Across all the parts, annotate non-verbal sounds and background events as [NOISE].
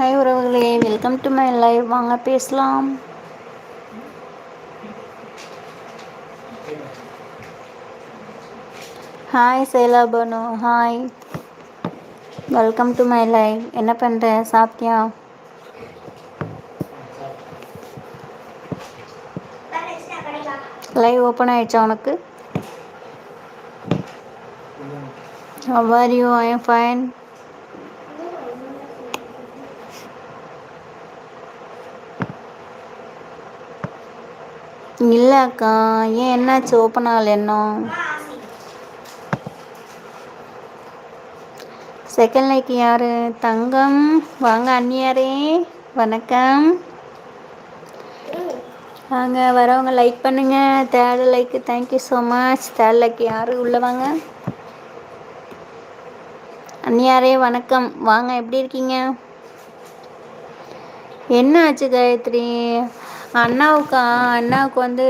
Welcome to my live வாங்க பேசலாம். Hi Saila Banu hi welcome to my live என்ன பண்ணுற சாப்பிட்டியா? லைவ் ஓப்பன் ஆயிடுச்சா உனக்கு? How are you? I am fine. இல்லை அக்கா ஏன் என்னாச்சு? ஓப்பன் ஆகல இன்னும். செகண்ட் லைக் யார்? தங்கம். வாங்க அண்ணியாரே. வணக்கம். வாங்க வரவங்க லைக் பண்ணுங்கள் third like thank you so much third like யார்? உள்ளே வாங்க. அண்ணியாரே வணக்கம். வாங்க எப்படி இருக்கீங்க? என்ன ஆச்சு காயத்ரி? அண்ணாவுக்கா அண்ணாவுக்கு வந்து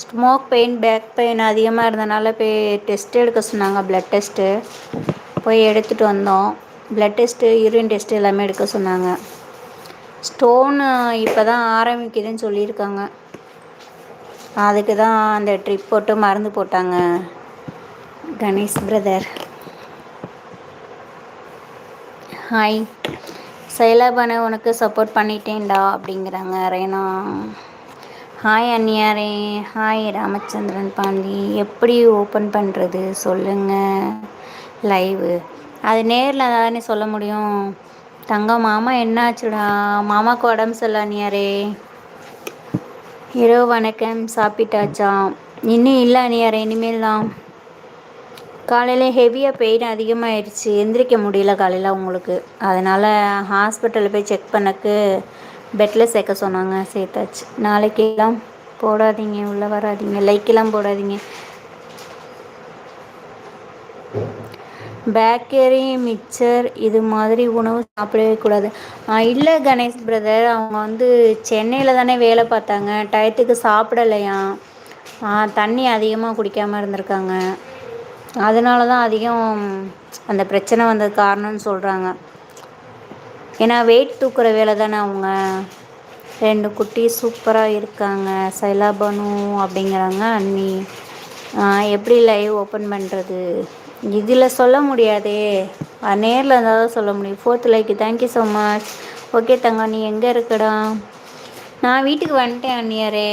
ஸ்மோக் பெயின் பேக் பெயின் அதிகமாக இருந்தனால போய் டெஸ்ட் எடுக்க சொன்னாங்க ப்ளட் டெஸ்ட்டு போய் எடுத்துகிட்டு வந்தோம். ப்ளட் டெஸ்ட்டு யூரின் டெஸ்ட்டு எல்லாமே எடுக்க சொன்னாங்க. ஸ்டோனு இப்போ தான் ஆரம்பிக்குதுன்னு சொல்லியிருக்காங்க. அதுக்கு தான் அந்த ட்ரிப் போட்டு மருந்து போட்டாங்க கணேஷ் பிரதர் ஹாய் சைலாபான உனக்கு சப்போர்ட் பண்ணிட்டேன்டா அப்படிங்கிறாங்க ரேனா. ஹாய் அன்னியாரே. ஹாய் ராமச்சந்திரன் பாண்டி. எப்படி ஓப்பன் பண்ணுறது சொல்லுங்கள் லைவு அது நேரில் தானே சொல்ல முடியும். தங்க மாமா என்னாச்சுடா? மாமாவுக்கு உடம்பு சரியில்ல அன்னியாரே. இரவு வணக்கம். சாப்பிட்டாச்சா? இன்னும் இல்லை அன்னியாரே. இனிமேல் தான் காலையில் ஹெவியாக பெயின் அதிகமாகிடுச்சு எந்திரிக்க முடியல காலையில் அவங்களுக்கு. அதனால் ஹாஸ்பிட்டலில் போய் செக் பண்ணக்கு பெட்டில் சேர்க்க சொன்னாங்க. சேர்த்தாச்சு. நாளைக்கெல்லாம் போடாதீங்க. உள்ளே வராதிங்க. லைக்கெல்லாம் போடாதீங்க. பேக்கரி மிக்சர் இது மாதிரி உணவு சாப்பிடவே கூடாது. இல்லை கணேஷ் பிரதர் அவங்க வந்து சென்னையில் தானே வேலை பார்த்தாங்க. டயத்துக்கு சாப்பிடலையா தண்ணி அதிகமாக குடிக்காமல் இருந்திருக்காங்க. அதனால தான் அதிகம் அந்த பிரச்சனை வந்தது காரணம்னு சொல்கிறாங்க ஏன்னா வெயிட் தூக்குற வேலை தானே அவங்க. ரெண்டு குட்டி சூப்பராக இருக்காங்க. சைலாபனு அப்படிங்கிறாங்க அண்ணி. எப்படி லைவ் ஓப்பன் பண்ணுறது இதில் சொல்ல முடியாதே. நேரில் இருந்தால் தான் சொல்ல முடியும். Fourth like thank you so much okay தங்க நீ எங்கே இருக்கடா? நான் வீட்டுக்கு வந்துட்டேன் அண்ணியாரே.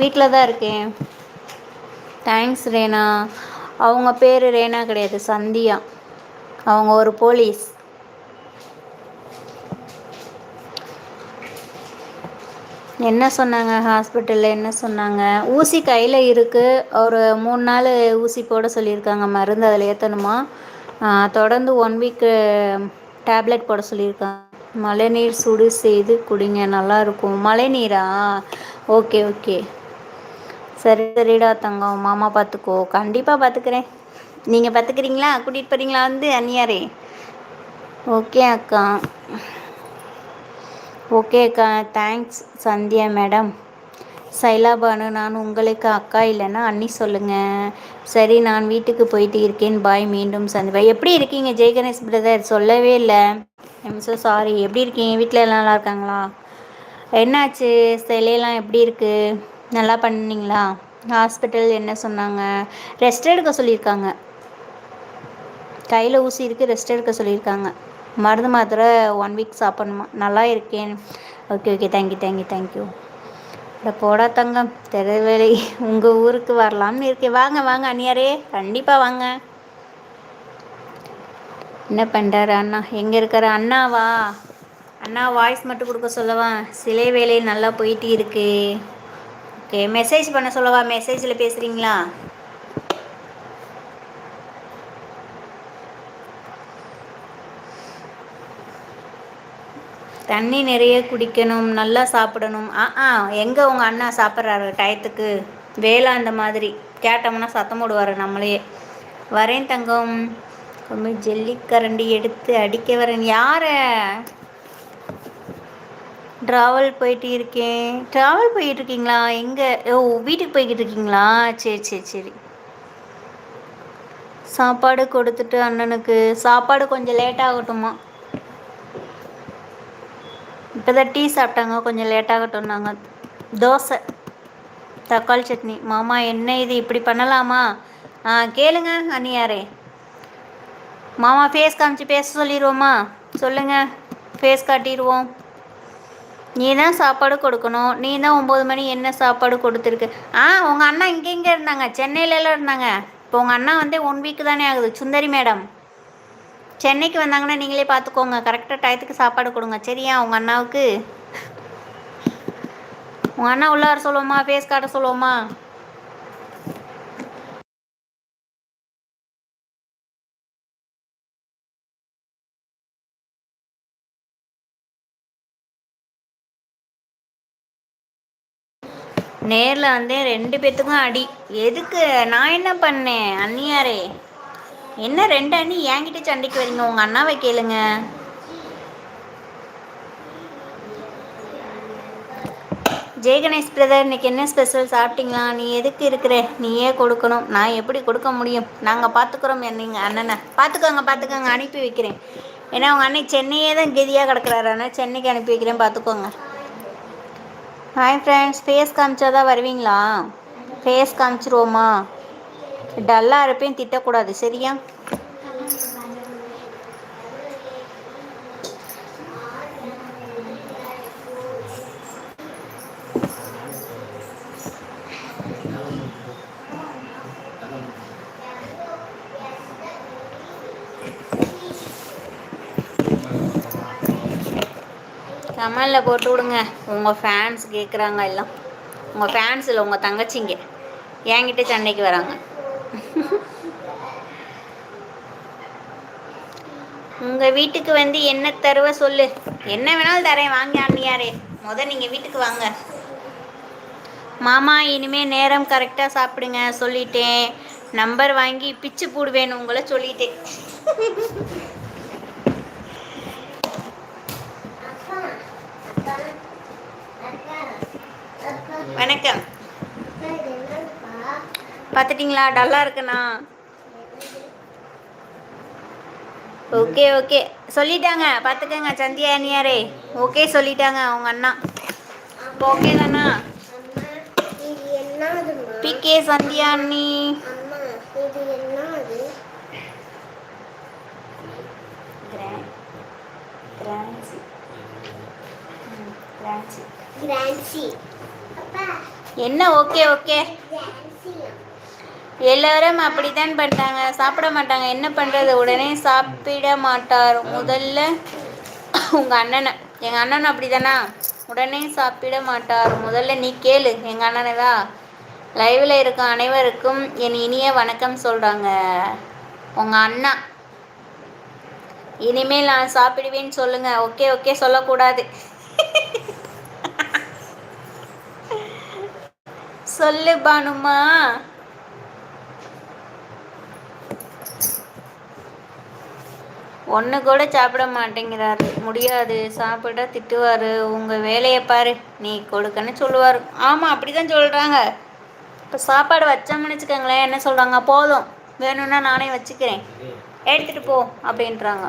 வீட்டில் தான் இருக்கேன். தேங்க்ஸ் ரேனா. அவங்க பேர் ரேனா கிடையாது சந்தியா. அவங்க ஒரு போலீஸ். என்ன சொன்னாங்க? ஹாஸ்பிட்டலில் என்ன சொன்னாங்க? ஊசி கையில் இருக்குது ஒரு மூணு நாள் ஊசி போட சொல்லியிருக்காங்க. மருந்து அதில் ஏற்றணுமா தொடர்ந்து ஒன் வீக்கு டேப்லெட் போட சொல்லியிருக்காங்க. மழைநீர் சுடு செய்து குடிங்க. நல்லாயிருக்கும் மழைநீரா? Okay okay. சரி சரிடா தங்கம். மாமா பார்த்துக்கோ கண்டிப்பாக பார்த்துக்கிறேன் நீங்கள் பார்த்துக்கிறீங்களா கூட்டிகிட்டு போகிறீங்களா வந்து அந்நியாரே ஓகே அக்கா. ஓகே அக்கா. தேங்க்ஸ் சந்தியா மேடம் சைலாபானு நான் உங்களுக்கு அக்கா இல்லைன்னா அண்ணி சொல்லுங்கள் சரி நான் வீட்டுக்கு போயிட்டு இருக்கேன். பாய் மீண்டும் சந்திப்பா. எப்படி இருக்கீங்க ஜெய்கணேஷ் பிரதர் சொல்லவே இல்லை. ஐம் ஸோ சாரி எப்படி இருக்கீங்க? வீட்டில் எல்லாம் நல்லா இருக்காங்களா? என்னாச்சு? சிலையெல்லாம் எப்படி இருக்குது நல்லா பண்ணிங்களா ஹாஸ்பிட்டல் என்ன சொன்னாங்க? ரெஸ்ட் எடுக்க சொல்லியிருக்காங்க. கையில் ஊசி இருக்குது ரெஸ்ட் எடுக்க சொல்லியிருக்காங்க. மருந்து மாத்திரை ஒன் வீக் சாப்பிட்ணுமா? நல்லா இருக்கேன். Okay okay thank you thank you thank you இல்லை போடா தங்கம். தெருவேலை உங்கள் ஊருக்கு வரலாம்னு இருக்கேன் வாங்க வாங்க அண்ணியாரே கண்டிப்பாக வாங்க. என்ன பண்ணுறாரு அண்ணா? எங்கே இருக்காரு? அண்ணாவா? அண்ணா வாய்ஸ் மட்டும் கொடுக்க சொல்லவா? சிலை வேலை நல்லா போயிட்டு இருக்கு. ஓகே. மெசேஜ் பண்ண சொல்லவா? மெசேஜில் பேசுகிறீங்களா தண்ணி நிறைய குடிக்கணும் நல்லா சாப்பிடணும். ஆ ஆ எங்கே உங்கள் அண்ணா சாப்பிட்றாரு டயத்துக்கு? வேலை அந்த மாதிரி. கேட்டோம்னா சத்தம் போடுவார் நம்மளையே. வரேன் தங்கம். ரொம்ப ஜல்லிக்கரண்டி எடுத்து அடிக்க வரேன். யாரை? ட்ராவல் போயிட்டு இருக்கேன் ட்ராவல் போயிட்டு இருக்கீங்களா எங்கே? ஓ வீட்டுக்கு போய்கிட்டு இருக்கீங்களா சரி சரி சரி. சாப்பாடு கொடுத்துட்டு அண்ணனுக்கு. சாப்பாடு கொஞ்சம் லேட் ஆகட்டுமா? இப்போதான் டீ சாப்பிட்டாங்க. கொஞ்சம் லேட்டாகட்டும்னாங்க தோசை தக்காளி சட்னி. மாமா என்ன இது? இப்படி பண்ணலாமா? ஆ கேளுங்க அண்ணியாரே. மாமா ஃபேஸ் காமிச்சு பேச சொல்லிடுவோமா சொல்லுங்கள் ஃபேஸ் காட்டிடுவோம் நீ தான் சாப்பாடு கொடுக்கணும். நீ தான் ஒம்பது மணி என்ன சாப்பாடு கொடுத்துருக்கு? ஆ உங்கள் அண்ணா இங்கே இங்கே இருந்தாங்க. சென்னையிலலாம் இருந்தாங்க. இப்போ உங்கள் அண்ணா வந்து ஒன் வீக் தானே ஆகுது. சுந்தரி மேடம் சென்னைக்கு வந்தாங்கன்னா நீங்களே பார்த்துக்கோங்க கரெக்டாக டயத்துக்கு சாப்பாடு கொடுங்க. சரியா உங்கள் அண்ணாவுக்கு? உங்கள் அண்ணா உள்ளார சொல்லுவோமா? ஃபேஸ் காட்ட சொல்லுவோமா? நேரில் வந்து ரெண்டு பேத்துக்கும் அடி. எதுக்கு? நான் என்ன பண்ணேன் அண்ணியாரே? என்ன ரெண்டு அண்ணி என்கிட்ட சண்டைக்கு வரீங்க? உங்கள் அண்ணாவை கேளுங்க. ஜெயகணேஷ் பிரதர் இன்னைக்கு என்ன ஸ்பெஷல் சாப்பிட்டீங்களா? நீ எதுக்கு இருக்கிற? நீயே கொடுக்கணும். நான் எப்படி கொடுக்க முடியும்? நாங்கள் பார்த்துக்குறோம் நீங்கள் அண்ணனை. பார்த்துக்கோங்க பார்த்துக்கோங்க அனுப்பி வைக்கிறேன். ஏன்னா உங்கள் அண்ணன் சென்னையே தான் கெதியாக கிடக்குறாரு. ஆனால் சென்னைக்கு அனுப்பி வைக்கிறேன். பார்த்துக்கோங்க ஹாய் ஃப்ரெண்ட்ஸ் ஃபேஸ் காமிச்சா தான் வருவீங்களா? ஃபேஸ் காமிச்சிருவோமா? டல்லாக இருப்பேன் திட்டக்கூடாது. சரியா? கமலில் போட்டு விடுங்க. உங்கள் ஃபேன்ஸ் கேட்குறாங்க எல்லாம். உங்கள் ஃபேன்ஸ் இல்லை உங்கள் தங்கச்சிங்க. என்கிட்ட சண்டைக்கு வராங்க. உங்கள் வீட்டுக்கு வந்து என்ன தருவ சொல்லு. என்ன வேணாலும் தரேன். வாங்க அண்ணியாரே. முத நீங்கள் வீட்டுக்கு வாங்க. மாமா இனிமேல் நேரம் கரெக்டாக சாப்பிடுங்க சொல்லிட்டேன். நம்பர் வாங்கி பிச்சு போடுவேன் உங்களை சொல்லிட்டேன். வணக்கம் பார்த்துட்டிங்களா டல்லாக இருக்குண்ணா ஓகே ஓகே சொல்லிட்டாங்க பார்த்துக்கங்க சந்தியா அண்ணியாரே ஓகே சொல்லிட்டாங்க அவங்க அண்ணா ஓகே தானா பிகே சந்தியா அண்ணி என்ன? Okay okay. எல்லாரும் அப்படித்தான் பண்ணிட்டாங்க. சாப்பிட மாட்டாங்க. என்ன பண்ணுறது உடனே சாப்பிட மாட்டார். முதல்ல உங்கள் அண்ணனை. எங்கள் அண்ணன் அப்படிதானா? உடனே சாப்பிட மாட்டார். முதல்ல நீ கேளு. எங்கள் அண்ணனை தான் லைவில் இருக்க அனைவருக்கும் என் இனிய வணக்கம் சொல்கிறாங்க உங்கள் அண்ணா. இனிமேல் நான் சாப்பிடுவேன்னு சொல்லுங்கள் ஓகே ஓகே சொல்லக்கூடாது. [LAUGHS] சொல்லு பானுமா. ஒன்று கூட சாப்பிட மாட்டேங்கிறாரு. முடியாது. சாப்பிட திட்டுவார். உங்கள் வேலையை பாரு. நீ கொடுக்கன்னு சொல்லுவார். ஆமாம் அப்படி தான் சொல்கிறாங்க இப்போ சாப்பாடு வச்சோம்னு வச்சுக்கோங்களேன். என்ன சொல்கிறாங்க போதும். வேணும்னா நானே வச்சுக்கிறேன். எடுத்துகிட்டு போ அப்படின்றாங்க.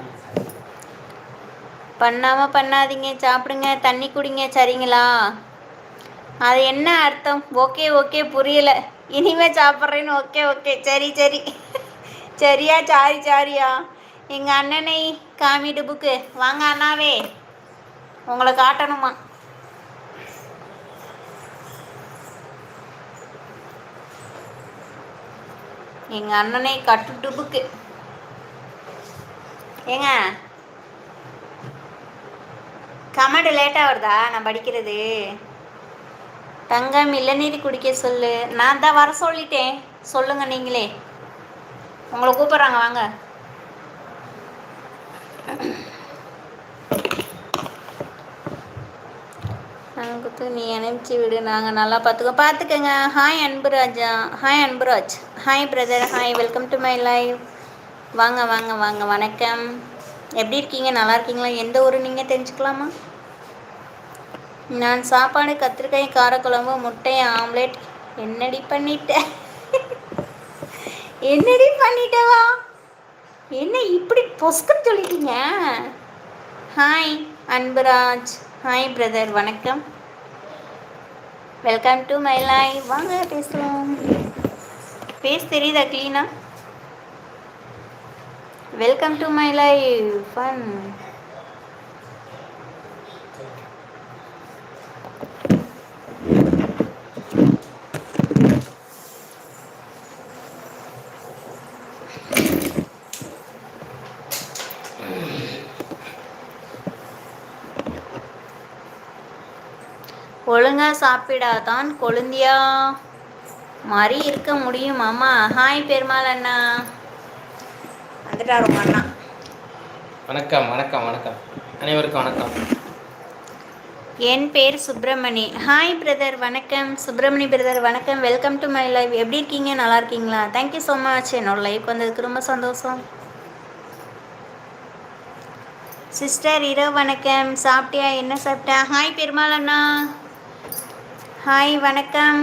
பண்ணாமல் பண்ணாதீங்க. சாப்பிடுங்க. தண்ணி குடிங்க. சரிங்களா? அது என்ன அர்த்தம்? ஓகே ஓகே புரியல. இனிமே சாப்பிட்றேன்னு ஓகே ஓகே. சரி சரி. சரியா சாரி சாரியா? எங்கள் அண்ணனை காமிட்டு புக்கு. வாங்க அண்ணாவே. உங்களை காட்டணுமா? எங்கள் அண்ணனை கட்டுட்டு புக்கு. ஏங்க? கமெண்ட் லேட்டாக வருதா? நான் படிக்கிறது. தங்கம் இளநீர் குடிக்க சொல்லு. நான் தான் வர சொல்லிட்டேன். சொல்லுங்க நீங்களே. உங்களை கூப்பிட்றாங்க வாங்க. நமக்கு நீ அனுப்பிச்சி விடு. நாங்கள் நல்லா பார்த்துக்கோ பார்த்துக்கங்க. Hi Anburaja hi Anburaj hi brother hi welcome to my live வாங்க வாங்க வாங்க. வணக்கம். எப்படி இருக்கீங்க? நல்லா இருக்கீங்களா? எந்த ஊர் நீங்கள் தெரிஞ்சுக்கலாமா? நான் சாப்பாடு கத்திரிக்காய் காரக்குழம்பு முட்டை ஆம்லெட். என்னடி பண்ணிட்டேன் என்னடி பண்ணிட்டவா? என்ன இப்படி பொஸ்கன்னு சொல்லிட்டீங்க? ஹாய் அன்புராஜ். ஹாய் பிரதர் வணக்கம். வெல்கம் டு மை லைஃப் வாங்க பேசுவோம். பேஸ் தெரியுதா க்ளீனா welcome to my life fun ஒழுங்கா சாப்பிடாதான் கொழுந்தியா? மாதிரி இருக்க முடியும் அம்மா ஹாய் பெருமாள் அண்ணா. வந்துட்டார் அண்ணா. வணக்கம் வணக்கம் வணக்கம். அனைவருக்கும் வணக்கம். என் பேர் சுப்பிரமணி. ஹாய் பிரதர் வணக்கம். சுப்பிரமணி பிரதர் வணக்கம். வெல்கம் டு மை லைஃப் எப்படி இருக்கீங்க? நல்லா இருக்கீங்களா? தேங்க்யூ ஸோ மச் என்னோட லைஃப் வந்ததுக்கு ரொம்ப சந்தோஷம். சிஸ்டர் இரவு வணக்கம். சாப்பிட்டியா? என்ன சாப்பிட்டா? ஹாய் பெருமாள் அண்ணா. ஹாய் வணக்கம்.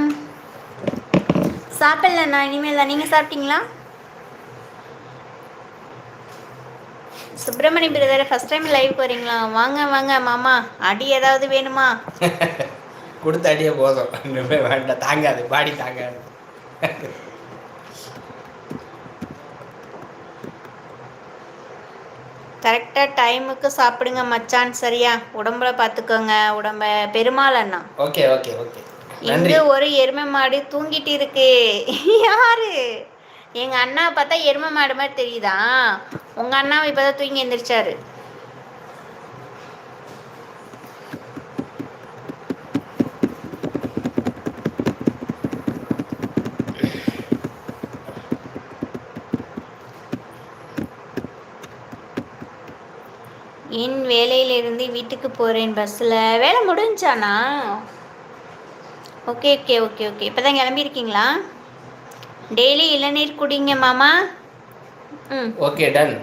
சாப்பிடலண்ணா இனிமேல் தான் நீங்கள் சாப்பிட்டீங்களா? Subramani brother first time live போறீங்களா? வாங்க வாங்க மாமா. அடி ஏதாவது வேணுமா? [LAUGHS] கொடுத்த அடியே போதும். வேண்டாம். தாங்காது. பாடி தாங்காது. கரெக்டாக டைமுக்கு சாப்பிடுங்க மச்சான் சரியா? உடம்புல பார்த்துக்கோங்க உடம்ப பெருமாள் அண்ணா. Okay okay okay. இங்க ஒரு எருமை மாடு தூங்கிட்டு இருக்கு. யாரு? எங்க அண்ணா பார்த்தா எருமை மாடு மாதிரி தெரியுதா? உங்க அண்ணாவை இப்பதான் தூங்கி எந்திரிச்சாரு என் வேலையிலிருந்து வீட்டுக்கு போகிறேன் பஸ்ஸில் வேலை முடிஞ்சானா? Okay okay okay okay. இப்போ தான் கிளம்பியிருக்கீங்களா? டெய்லி இளநீர் குடிங்க மாமா. ம். Okay done.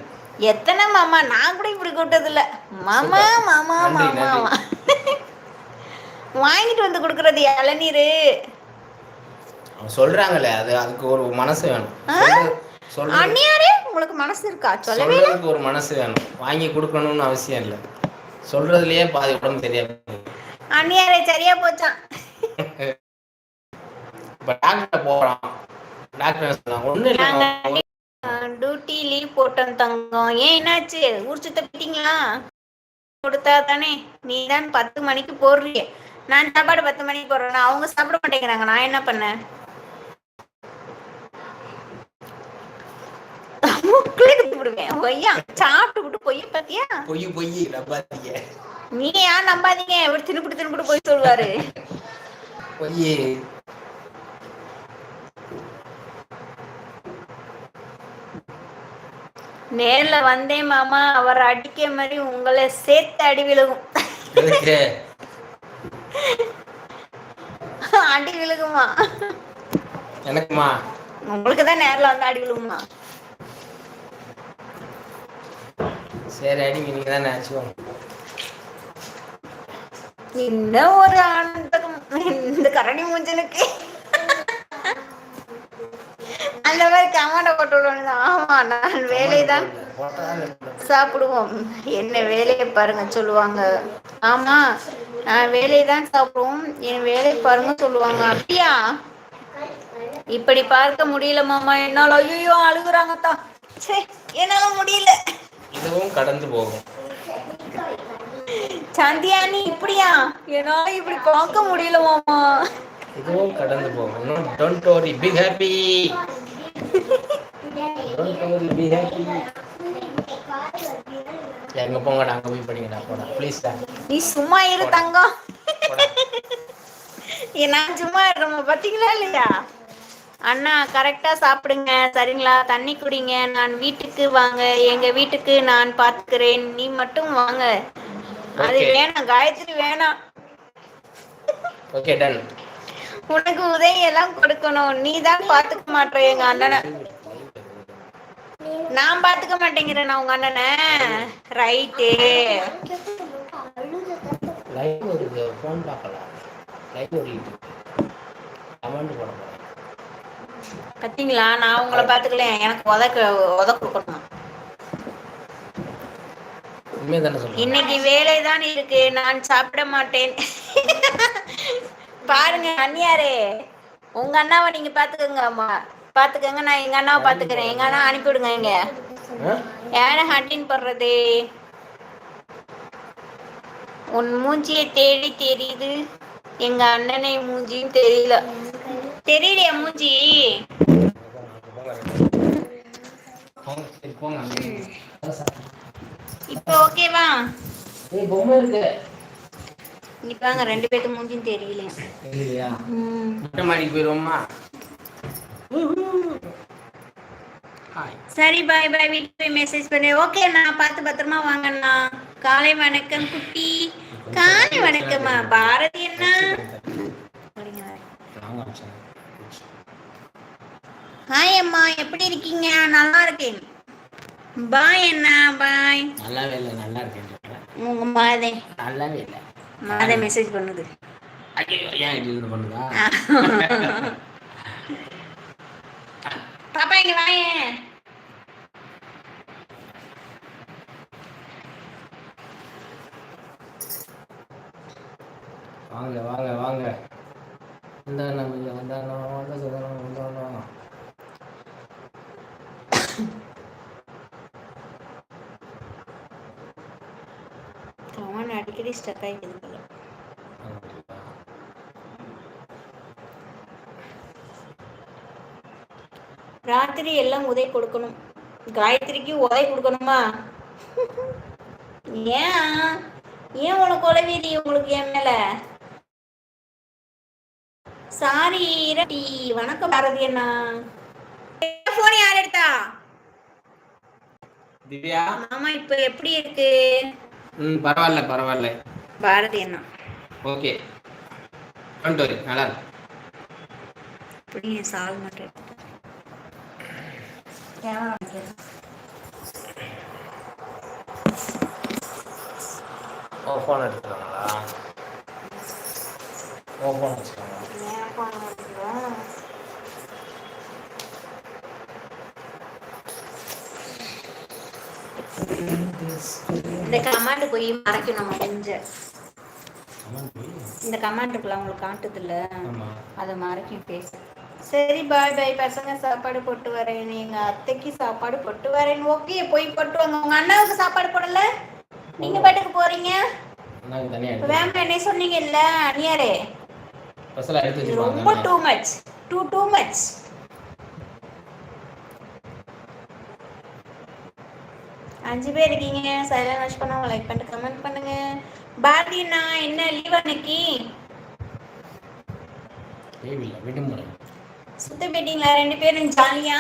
எத்தனை மாமா? நான் கூட இப்படி கூட்டதில்ல. மாமா. மாமா மாமா. நன்றி. [LAUGHS] வாங்கிட்டு வந்து கொடுக்குறது இளநீர். சொல்றாங்களே அது அதுக்கு ஒரு மனசு வேணும். அண்ணியாரே உங்களுக்கு மனசு இருக்கா? சொல்லவே இல்லை. சொல்றதுக்கு ஒரு மனசு வேணும். வாங்கி கொடுக்கணும்னு அவசியம் இல்லை. சொல்றதுலயே பாதி உடம்பு தெரியாது அண்ணியாரே சரியா போச்சான் இப்போ டாக்டர் போகலாம். டாக்டர் சொன்னாங்க இல்லை. நாங்க டியூட்டி லீவ் போட்டோம் தங்கம். ஏன் என்னாச்சு? ஊர் சுத்த போயிட்டீங்களா? கொடுத்தா தானே. நீ தான் பத்து மணிக்கு போடுறிய. நான் சாப்பாடு பத்து மணிக்கு போடுறேன் அவங்க சாப்பிட மாட்டேங்கிறாங்க. நான் என்ன பண்ணேன்? விடுவேன் சாப்பிட்டு விட்டு பொய்ய பாத்தியா? பொய் பொய் நம்பாதீங்க. நீங்க யார் நம்பாதீங்க. இவர் திருப்பிட்டு திருப்பிட்டு போய் சொல்லுவாரு. நேர்ல வந்தேன் மாமா. அவர் அடிக்க மாதிரி உங்களை சேர்த்து அடி விழுகும். அடி விழுகுமா? எனக்குமா? உங்களுக்கு தான் நேர்ல வந்து அடி விழுகுமா? சரி அடிங்க நீங்க தானே ஆச்சுவோம் என்ன ஒரு ஆனந்தம் இந்த கரடி மூஞ்சனுக்கு. அந்த மாதிரி கமாண்ட போட்டு விடுவாங்க ஆமா நான் வேலைதான் சாப்பிடுவோம். என்ன வேலையை பாருங்க சொல்லுவாங்க. ஆமா நான் வேலையை தான் சாப்பிடுவோம். என் வேலையை பாருங்க சொல்லுவாங்க. அப்படியா? இப்படி பார்க்க முடியல மாமா. என்னால ஐயோ அழுகுறாங்க தான் சே என்னால முடியல. இதுவும் கடந்து போகும். சந்தியானி இப்படியா? என்னால இப்படி பார்க்க முடியல மாமா. இதுவும் கடந்து போகும். Don't worry be happy don't worry be happy எங்க போங்கடா அங்க போய் படிங்கடா போடா. ப்ளீஸ் நீ சும்மா இரு தங்கம். நான் சும்மா இருக்கமா பாத்தீங்களா இல்லையா? அண்ணா கரெக்டா சாப்பிடுங்க. சரிங்களா? தண்ணி குடிங்க. நான் வீட்டுக்கு வாங்க. எங்க வீட்டுக்கு நான் பாத்துக்கிறேன் நீ மட்டும் வாங்க. அது. வேணாம். காயத்ரி வேணாம். ஓகே டன் உனக்கு உதவி எல்லாம் கொடுக்கணும். நீ தான் பாத்துக்க மாட்டேற எங்க அண்ணனை. நான் பாத்துக்க மாட்டேங்கிறேன் உங்க அண்ணனை? ரைட்டு லைவ் ஒரு ஃபோன் பார்க்கலாம். லைவ் ஒரு கமெண்ட் போட போறேன் பாத்தீங்களா நான் உங்களை பாத்துக்கல எனக்கு உதக்க உத கொடுக்கணும். இன்னைக்கு வேலை தான் இருக்கு. நான் சாப்பிட மாட்டேன். பாருங்க அண்ணியாரே உங்க அண்ணாவை நீங்க பாத்துக்கோங்க அம்மா. பாத்துக்கோங்க நான் எங்க அண்ணாவை பாத்துக்கிறேன் எங்க அண்ணா அனுப்பிவிடுங்க இங்க. ஆ? யார ஹண்டின் போடுறது? உன் மூஞ்சியை தேடி தெரியுது. எங்க அண்ணனை மூஞ்சியும் தெரியல. தெரியலையா மூஞ்சி. இப்போ ஓகேவா ஏய் பொம்மை இருக்கு இன்னைக்கு வாங்க ரெண்டு பேருக்கு மூஞ்சியும் தெரியலையா? இல்லையா ம். மொட்டை மாடிக்கு போயிடுவோமா ஹாய் சரி பாய் பாய் வீட்டுக்கு போய் மெசேஜ் பண்ணு. ஓகே நான் பார்த்து பத்திரமா வாங்கண்ணா. காலை வணக்கம் குட்டி. காலை வணக்கம்மா. பாரதி அண்ணா. ஹாய் அம்மா. எப்படி இருக்கீங்க? நல்லா இருக்கேன். பாய் அண்ணா. பாய் நல்லாவே இல்லை. நல்லா இருக்கேன். உங்க மாதே. நல்லாவே இல்லை. மாதே மெசேஜ் பண்ணுது. ஏன் இப்படி பண்ணுதா? பாப்பா இங்க வாயேன் வாங்க வாங்க வாங்க. வந்தாண்ணா இங்க வந்தாண்ணா வந்த சொல்லுங்க வந்தாண்ணா அடிக்கடி ஸ்டக் ஆகிக்குது போல ராத்திரி எல்லாம் உதை கொடுக்கணும். காயத்ரிக்கு உதை கொடுக்கணுமா? [LAUGHS] ஏன்? ஏன் உனக்கு உளவீதி உங்களுக்கு என் மேல? சாரி இரட்டி வணக்கம் பாரதி அண்ணா. போன் யார் எடுத்தா? திவ்யா? மாமா இப்ப எப்படி இருக்கு? ம் பரவாயில்ல பரவாயில்ல. பாரதி அண்ணா. ஓகே. கொண்டு வரு நல்லா என் சால் மட்டும். ஓ ஃபோன் எடுத்துக்காங்களா ஓ ஃபோன் வச்சுக்காங்க. phone வைக்கிறோம்? இந்த கமாண்ட் போய் மறைக்கணும் முடிஞ்ச இந்த கமாண்ட் இருக்குல்ல உங்களுக்கு காட்டுது இல்ல அதை மறைக்கும் பேச. சரி பாய் பாய் பசங்க சாப்பாடு போட்டு வரேன். எங்க அத்தைக்கு சாப்பாடு போட்டு வரேன். ஓகே போய் போட்டு வாங்க. உங்க அண்ணாவுக்கு சாப்பாடு போடல? நீங்க பாட்டுக்கு போறீங்க? வேம என்ன சொன்னீங்க இல்ல இது ரொம்ப too much too too much அஞ்சு பேர் இருக்கீங்க. சைலண்ட் வாட்ச் பண்ணவங்க லைக் பண்ணிட்டு கமெண்ட் பண்ணுங்க. அண்ணா என்ன லீவ் அன்னைக்கு? சுத்த போயிட்டீங்களா ரெண்டு பேரும் ஜாலியா?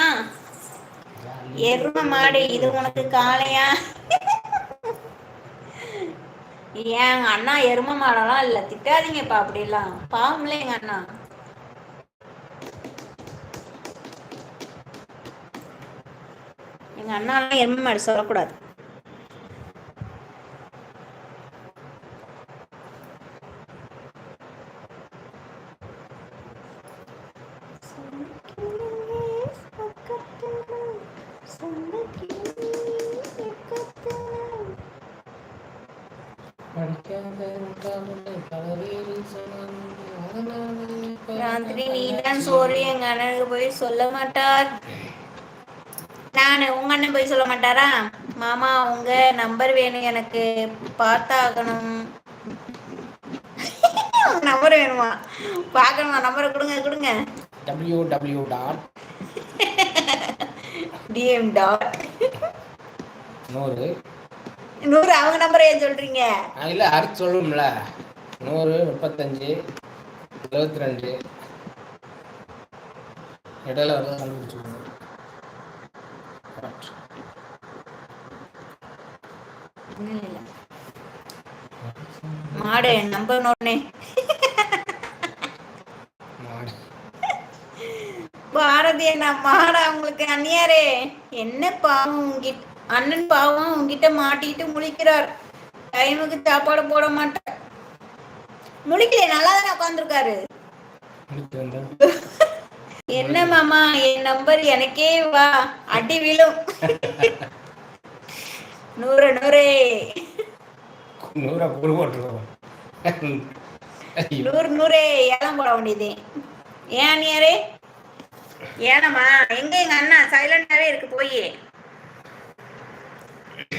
எரும மாடு இது உனக்கு காளையா? ஏன் அண்ணா எரும மாடெல்லாம் இல்ல. திட்டாதீங்கப்பா அப்படிலாம் பாவம்ல எங்க அண்ணா. எங்க அண்ணாலாம் எரும மாடு சொல்லக்கூடாது. ராத்திரி நீதான் சோறு எங்க அண்ணனுக்கு போய் சொல்ல மாட்டார். நானு உங்க அண்ணன் போய் சொல்ல மாட்டாரா? மாமா உங்க நம்பர் வேணும் எனக்கு பார்த்தாகணும். நம்பர் வேணுமா? பார்க்கணுமா நம்பரை கொடுங்க கொடுங்க. W W dot TM dot நூறு. நூறு அவங்க நம்பர் ஏன் சொல்றீங்க? இல்லை அடுத்து சொல்லணும்ல. நூறு முப்பத்தஞ்சு எழுபத்தி ரெண்டு. இடையில வரதான் கண்டுபிடிச்சிக்கணும் கரெக்ட் இல்ல, இல்ல. மாடு மாடு. பாரதி அண்ணா மாடா உங்களுக்கு அண்ணியாரே என்ன பாவம் உங்கிட்ட அண்ணன் பாவம் உங்ககிட்ட மாட்டிட்டு முழிக்கிறார். டைமுக்கு சாப்பாடு போட மாட்டேன் முழிக்கல நல்லா தானே உட்காந்துருக்காரு [LAUGHS] என்ன மாமா என் நம்பர் எனக்கே வா. அடி விழும். [LAUGHS] நூறு நூறு. நூறா புழு போட்டுருவோம் நூறு நூறு. ஏலம் போட வேண்டியது. ஏன் ஏலமா எங்க எங்க அண்ணா? சைலண்டாவே இருக்கு போய்.